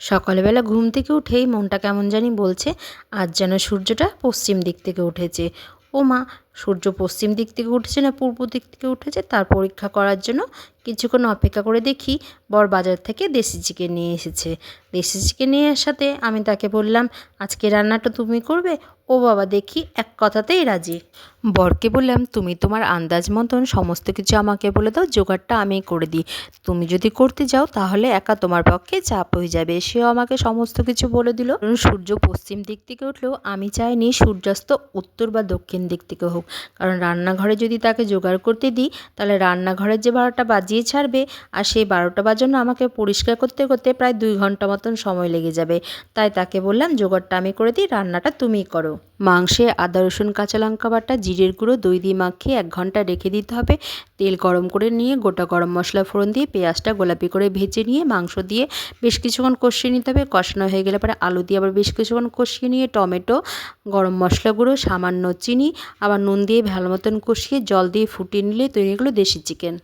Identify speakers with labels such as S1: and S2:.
S1: সকালবেলা ঘুম থেকে উঠেই মনটা কেমন জানি বলছে, আজ যেন সূর্যটা পশ্চিম দিক থেকে উঠেছে। ও মা সূর্য পশ্চিম দিক থেকে উঠেছে না পূর্ব দিক থেকে উঠেছে, তার পরীক্ষা করার জন্য কিছুক্ষণ অপেক্ষা করে দেখি বর বাজার থেকে দেশি চিকেন নিয়ে এসেছে। দেশি চিকেন নিয়ে আসাতে আমি তাকে বললাম, আজকে রান্নাটা তুমি করবে? ও বাবা দেখি এক কথাতেই রাজি। বরকে বললাম, তুমি তোমার আন্দাজ মতন সমস্ত কিছু আমাকে বলে দাও, জোগাড়টা আমি করে দিই। তুমি যদি করতে যাও, তাহলে একা তোমার পক্ষে চাপ হয়ে যাবে। সেও আমাকে সমস্ত কিছু বলে দিল। সূর্য পশ্চিম দিক থেকে উঠলেও আমি চাইনি সূর্যাস্ত উত্তর বা দক্ষিণ দিক থেকে হোক। কারণ রান্নাঘরে যদি তাকে জোগাড় করতে দিই, তাহলে রান্নাঘরের যে বারোটা বাজিয়ে ছাড়বে আর সেই বারোটা বাজানো আমাকে পরিষ্কার করতে করতে প্রায় দুই ঘণ্টা মতন সময় লেগে যাবে। তাই তাকে বললাম, জোগাড়টা আমি করে দিই, রান্নাটা তুমি করো। মাংসে আদা, রসুন, কাঁচা লঙ্কা বাটা, জিরের গুঁড়ো, দই দিয়ে মাখিয়ে এক ঘণ্টা রেখে দিতে হবে। তেল গরম করে নিয়ে গোটা গরম মশলা ফোড়ন দিয়ে পেঁয়াজটা গোলাপি করে ভেজে নিয়ে মাংস দিয়ে বেশ কিছুক্ষণ কষিয়ে নিতে হবে। কষানো হয়ে গেলে পরে আলু দিয়ে আবার বেশ কিছুক্ষণ কষিয়ে নিয়ে টমেটো, গরম মশলা গুঁড়ো, সামান্য চিনি, আবার নুন দিয়ে ভালো মতন কষিয়ে জল দিয়ে ফুটিয়ে নিলে তৈরি হয়ে হলো দেশি চিকেন।